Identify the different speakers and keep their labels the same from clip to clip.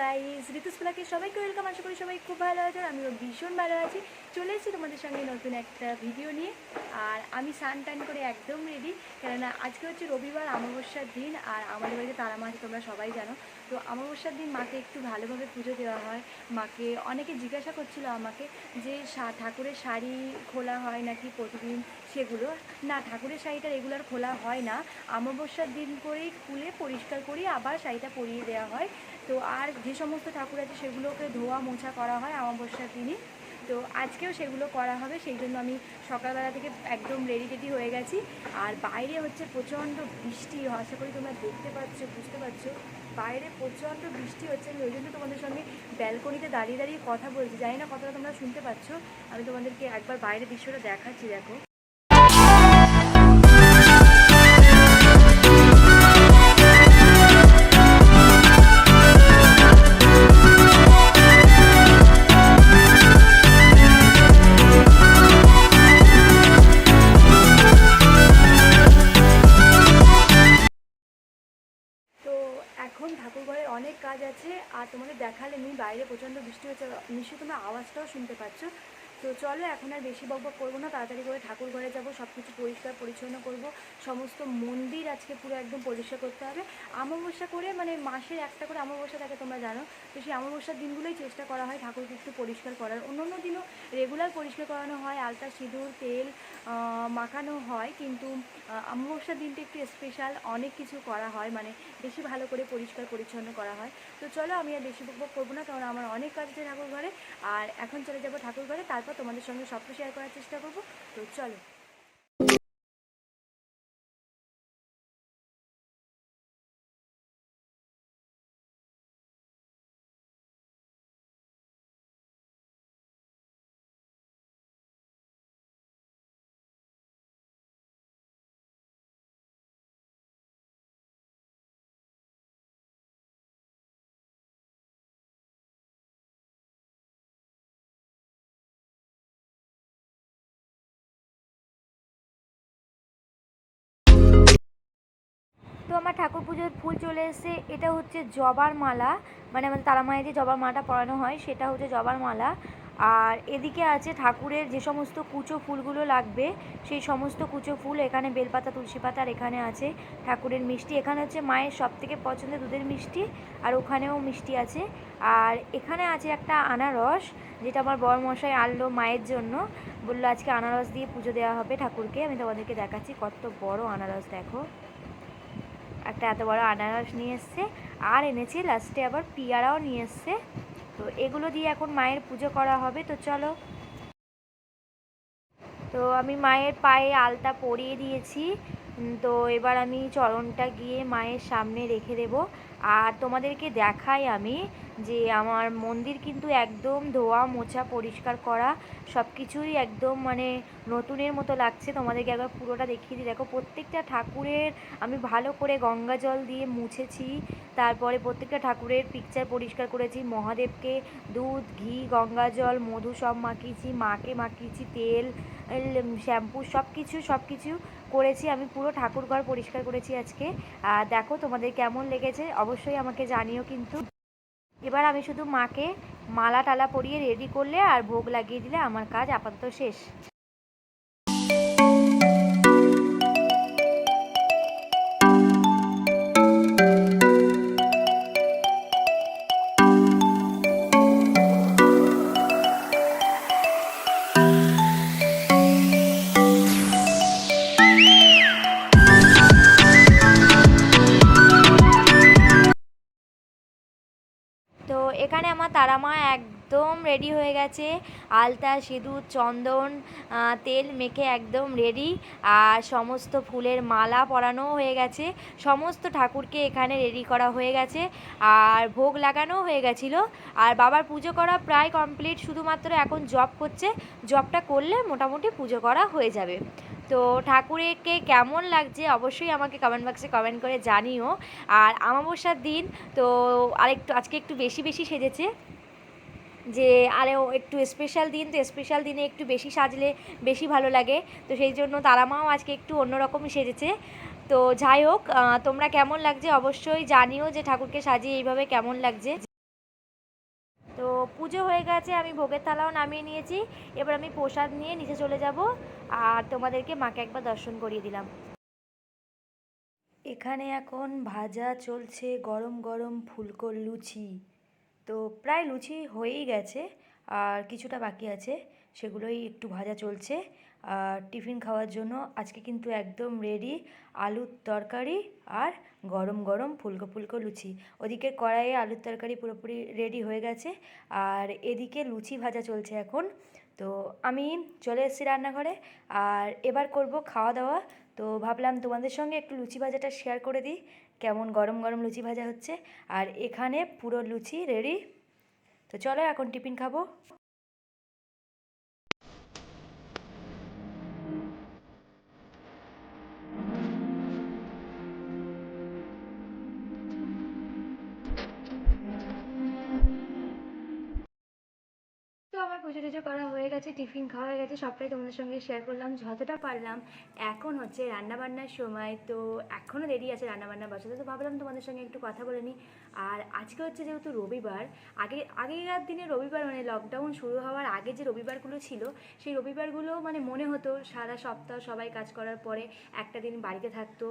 Speaker 1: Guys ঋতুস প্লাকে সবাইকে welcome আশা করি সবাই খুব ভালো আছো আর আমিও ভীষণ ভালো আছি। চলে এসেছি তোমাদের সঙ্গে নতুন একটা ভিডিও নিয়ে। আর আমি স্নান টান করে একদম রেডি কেননা আজকে হচ্ছে রবিবার, অমাবস্যার দিন, আর আমাদের বাড়িতে তারা মা আছে, তোমরা সবাই জানো। তো অমাবস্যার দিন মাকে একটু ভালোভাবে পুজো দেওয়া হয়। মাকে অনেকে জিজ্ঞাসা করছিল আমাকে যে ঠাকুরের শাড়ি খোলা হয় নাকি প্রতিদিন সেগুলো? না, ঠাকুরের শাড়িটা রেগুলার খোলা হয় না। অমাবস্যার দিন করেই খুলে পরিষ্কার করি আবার শাড়িটা পরিয়ে দেওয়া হয়। তো আর যে সমস্ত ঠাকুর আছে সেগুলোকে ধোয়া মোছা করা হয় অমাবস্যার দিনই। তো আজকেও সেগুলো করা হবে, সেই জন্য আমি সকালবেলা থেকে একদম রেডি রেডি হয়ে গেছি। আর বাইরে হচ্ছে প্রচণ্ড বৃষ্টি, আশা করি তোমরা দেখতে পাচ্ছ, বুঝতে পারছ। বাইরে প্রচণ্ড বৃষ্টি হচ্ছে, আমি ওই জন্য তোমাদের সঙ্গে ব্যালকনিতে দাঁড়িয়ে দাঁড়িয়ে কথা বলছি। জানি না কথাটা তোমরা শুনতে পাচ্ছ, আমি তোমাদেরকে একবার বাইরের দৃশ্যটা দেখাচ্ছি, দেখো। আর তোমাদের দেখালে নি বাইরে প্রচণ্ড বৃষ্টি হচ্ছে নিশ্চয়ই তোমরা আওয়াজটাও শুনতে পাচ্ছ। তো চলো, এখন আর বেশি বকবক করব না, তাড়াতাড়ি করে ঠাকুর ঘরে যাব সব কিছু পরিষ্কার পরিচ্ছন্ন করব, সমস্ত মন্দির আজকে পুরো একদম পরিষ্কার করতে হবে। অমাবস্যা করে মানে মাসের একটা করে অমাবস্যা থাকে তোমরা জানো, তো সেই অমাবস্যার দিনগুলোই চেষ্টা করা হয় ঠাকুরকে একটু পরিষ্কার করার। অন্য অন্য দিনও রেগুলার পরিষ্কার করানো হয়, আলতা, সিঁদুর, তেল মাখানো হয়, কিন্তু অমাবস্যার দিনটা একটু স্পেশাল অনেক কিছু করা হয় মানে বেশি ভালো করে পরিষ্কার পরিচ্ছন্ন করা হয়। তো চলো, আমি আর বেশি বকবক করব না, কারণ আমার অনেক কাজ আছে ঠাকুর ঘরে। আর এখন চলে যাব ঠাকুর ঘরে, তারপর তোমাদের সঙ্গে সবটা শেয়ার করার চেষ্টা করব। তো চলো। তো আমার ঠাকুর পুজোর ফুল চলে এসেছে। এটা হচ্ছে জবার মালা। মানে আমাদের তারা মায়ের যে জবার মালাটা পরানো হয়, সেটা হচ্ছে জবার মালা। আর এদিকে আছে ঠাকুরের যে সমস্ত কুচো ফুলগুলো লাগবে, সেই সমস্ত কুচো ফুল এখানে বেলপাতা, তুলসী পাতা আর এখানে আছে ঠাকুরের মিষ্টি। এখানে হচ্ছে মায়ের সব থেকে পছন্দের দুধের মিষ্টি আর ওখানেও মিষ্টি আছে। আর এখানে আছে একটা আনারস, যেটা আমার বড় মশাই আনলো মায়ের জন্য। বলল আজকে আনারস দিয়ে পুজো দেওয়া হবে ঠাকুরকে। আমি তোমাদেরকে দেখাচ্ছি কত বড় আনারস, দেখো। একটা এত বড় আনারস নিয়ে এসছে, আর এনেছে লাস্টে আবার পিয়ারাও নিয়ে এসছে। তো এগুলো দিয়ে এখন মায়ের পুজো করা হবে, তো চলো। তো আমি মায়ের পায়ে আলতা পরিয়ে দিয়েছি। তো এবার আমি চরণটা গিয়ে মায়ের সামনে রেখে দেব। আর তোমাদেরকে দেখাই আমি যে আমার মন্দির কিন্তু একদম ধোয়া, মোছা, পরিষ্কার করা সব কিছুই একদম মানে নতুনের মতো লাগছে। তোমাদেরকে একবার পুরোটা দেখিয়ে দিই। দেখো, প্রত্যেকটা ঠাকুরের আমি ভালো করে গঙ্গা জল দিয়ে মুছেছি। তারপরে প্রত্যেকটা ঠাকুরের পিকচার পরিষ্কার করেছি। মহাদেবকে দুধ, ঘি, গঙ্গা জল, মধু সব মাখিয়েছি, মাকে মাখিয়েছি, তেল শ্যাম্পু সব কিছু সব কিছু করেছি। আমি পুরো ঠাকুর ঘর পরিষ্কার করেছি আজকে। আর দেখো তোমাদের কেমন লেগেছে? অবশ্যই আমাকে জানিও কিন্তু। এবার আমি শুধু মাকে মালা টালা পরিয়ে রেডি করলে আর ভোগ লাগিয়ে দিলে আমার কাজ আপাতত শেষ। তারা মা একদম রেডি হয়ে গেছে। আলতা, সিঁদুর, চন্দন তেল মেখে একদম রেডি আর সমস্ত ফুলের মালা পরানো হয়ে গেছে। সমস্ত ঠাকুরকে এখানে রেডি করা হয়ে গেছে। আর ভোগ লাগানো হয়ে গেছিল। আর বাবার পুজো করা প্রায় কমপ্লিট শুধুমাত্র এখন জব করছে। জবটা করলে মোটামুটি পুজো করা হয়ে যাবে। তো ঠাকুরকে কেমন লাগছে অবশ্যই আমাকে কমেন্ট বক্সে কমেন্ট করে জানিও। আর আমাবস্যার দিন, তো আরেকটু, আজকে একটু বেশি বেশি সেজেছে। যে আরেও একটু স্পেশাল দিন, তো স্পেশাল দিনে একটু বেশি সাজলে বেশি ভালো লাগে। তো সেই জন্য তারা মাও আজকে একটু অন্যরকম সেজেছে। তো যাই হোক তোমরা কেমন লাগছে অবশ্যই জানিও যে ঠাকুরকে সাজিয়ে এইভাবে কেমন লাগছে।
Speaker 2: পুজো হয়ে গেছে, আমি ভোগের থালাও নামিয়ে নিয়েছি। এবার আমি প্রসাদ নিয়ে নিচে চলে যাব, আর তোমাদেরকে মাকে একবার দর্শন করিয়ে দিলাম।
Speaker 1: এখানে এখন ভাজা চলছে গরম গরম ফুলকোর লুচি। তো প্রায় লুচি হয়েই গেছে, আর কিছুটা বাকি আছে, সেগুলোই একটু ভাজা চলছে। টিফিন খাওয়ার জন্য আজকে কিন্তু একদম রেডি আলুর তরকারি আর গরম গরম ফুলকো ফুলকো লুচি। ওদিকে কড়াইয়ে আলুর তরকারি পুরোপুরি রেডি হয়ে গেছে আর এদিকে লুচি ভাজা চলছে এখন। তো আমি চলে এসেছি রান্নাঘরে আর এবার করব খাওয়া দাওয়া। তো ভাবলাম তোমাদের সঙ্গে একটু লুচি ভাজাটা শেয়ার করে দিই, কেমন গরম গরম লুচি ভাজা হচ্ছে। আর এখানে পুরো লুচি রেডি তো চলো এখন টিফিন খাব। পুজো টুজো করা হয়ে গেছে, টিফিন খাওয়া হয়ে গেছে, সবটাই তোমাদের সঙ্গে শেয়ার করলাম, যতটা পারলাম। এখন হচ্ছে রান্নাবান্নার সময়, তো এখনও দেরি আছে রান্নাবান্না বসাতে, তো ভাবলাম তোমাদের সঙ্গে একটু কথা বলে নিই। আর আজকে হচ্ছে যেহেতু রবিবার, আগে, আগেকার দিনে রবিবার মানে লকডাউন শুরু হওয়ার আগে যে রবিবারগুলো ছিল, সেই রবিবারগুলো মানে মনে হতো সারা সপ্তাহ সবাই কাজ করার পরে একটা দিন বাড়িতে থাকতো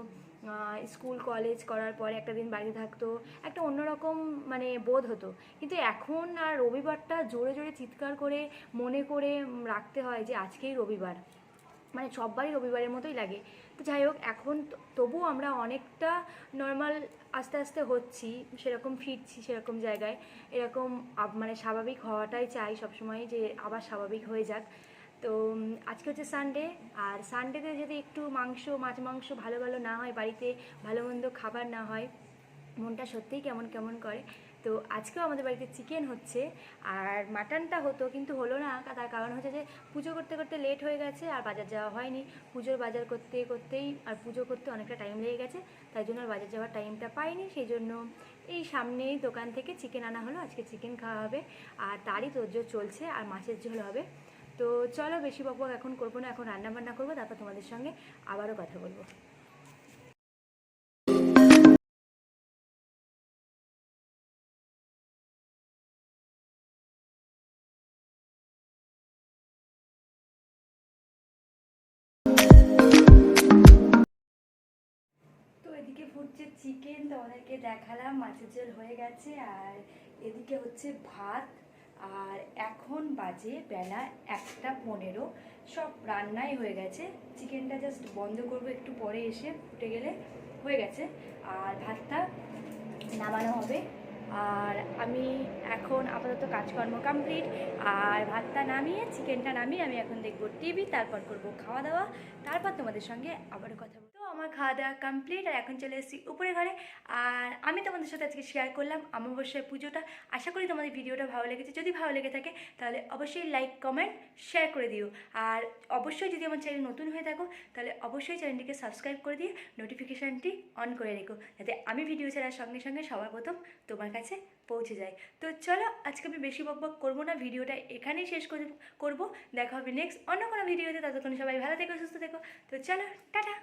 Speaker 1: স্কুল কলেজ করার পরে একটা দিন বাড়িতে থাকতো, একটা অন্যরকম মানে বোধ হতো। কিন্তু এখন আর রবিবারটা জোরে জোরে চিৎকার করে মনে করে রাখতে হয় যে আজকেই রবিবার। মানে সববারই রবিবারের মতোই লাগে। তো যাই হোক, এখন তবুও আমরা অনেকটা নর্মাল আস্তে আস্তে হচ্ছি, সেরকম ফিরছি সেরকম জায়গায়। এরকম মানে স্বাভাবিক হওয়াটাই চাই সবসময় যে আবার স্বাভাবিক হয়ে যাক। তো আজকে হচ্ছে সানডে আর সানডেতে যদি একটু মাংস, মাছ মাংস ভালো ভালো না হয়, বাড়িতে ভালো মন্দ খাবার না হয়, মনটা সত্যিই কেমন কেমন করে। তো আজকেও আমাদের বাড়িতে চিকেন হচ্ছে, আর মাটনটা হতো, কিন্তু হলো না। তার কারণ হচ্ছে যে, পুজো করতে করতে লেট হয়ে গেছে, আর বাজার যাওয়া হয়নি। পুজোর বাজার করতে করতেই, আর পুজো করতে অনেকটা টাইম লেগে গেছে, তাই জন্য আর বাজার যাওয়ার টাইমটা পাইনি। সেই জন্য এই সামনেই দোকান থেকে চিকেন আনা হলো। আজকে চিকেন খাওয়া হবে, আর তারই তোরজোর চলছে, আর মাছের ঝোল হবে। তো চলো, বেশি বকবক এখন করব না, এখন রান্না বান্না করব, তারপর তোমাদের সঙ্গে আবারও কথা বলব। ফুটছে চিকেন তোমাদেরকে দেখালাম, মাছের ঝোল হয়ে গেছে। আর এদিকে হচ্ছে ভাত। আর এখন বাজে বেলা একটা পনেরো। সব রান্নাই হয়ে গেছে। চিকেনটা জাস্ট বন্ধ করব একটু পরে এসে ফুটে গেলে হয়ে গেছে। আর ভাতটা নামানো হবে। আর আমি এখন আপাতত কাজকর্ম কমপ্লিট আর ভাতটা নামিয়ে চিকেনটা নামিয়ে আমি এখন দেখব টিভি তারপর করব খাওয়া দাওয়া তারপর তোমাদের সঙ্গে আবারও কথা আমার খাওয়া দাওয়া কমপ্লিট আর এখন চলে এসেছি উপরে ঘরে। আর আমি তোমাদের সাথে আজকে শেয়ার করলাম অমাবস্যার পুজোটা। আশা করি তোমাদের ভিডিওটা ভালো লেগেছে। যদি ভালো লেগে থাকে, তাহলে অবশ্যই লাইক কমেন্ট শেয়ার করে দিও। আর অবশ্যই যদি আমার চ্যানেল নতুন হয়ে থাকো, তাহলে অবশ্যই চ্যানেলটিকে সাবস্ক্রাইব করে দিয়ে নোটিফিকেশানটি অন করে রেখো। যাতে আমি ভিডিও ছাড়ার সঙ্গে সঙ্গে সবার প্রথম তোমার কাছে পৌঁছে যায়। তো চলো, আজকে আমি বেশি বক বক করব না। ভিডিওটা এখানেই শেষ করে করব। দেখা হবে নেক্সট অন্য কোনো ভিডিওতে ততক্ষণ সবাই ভালো থেকো, সুস্থ থেকো। তো চলো, টাটা!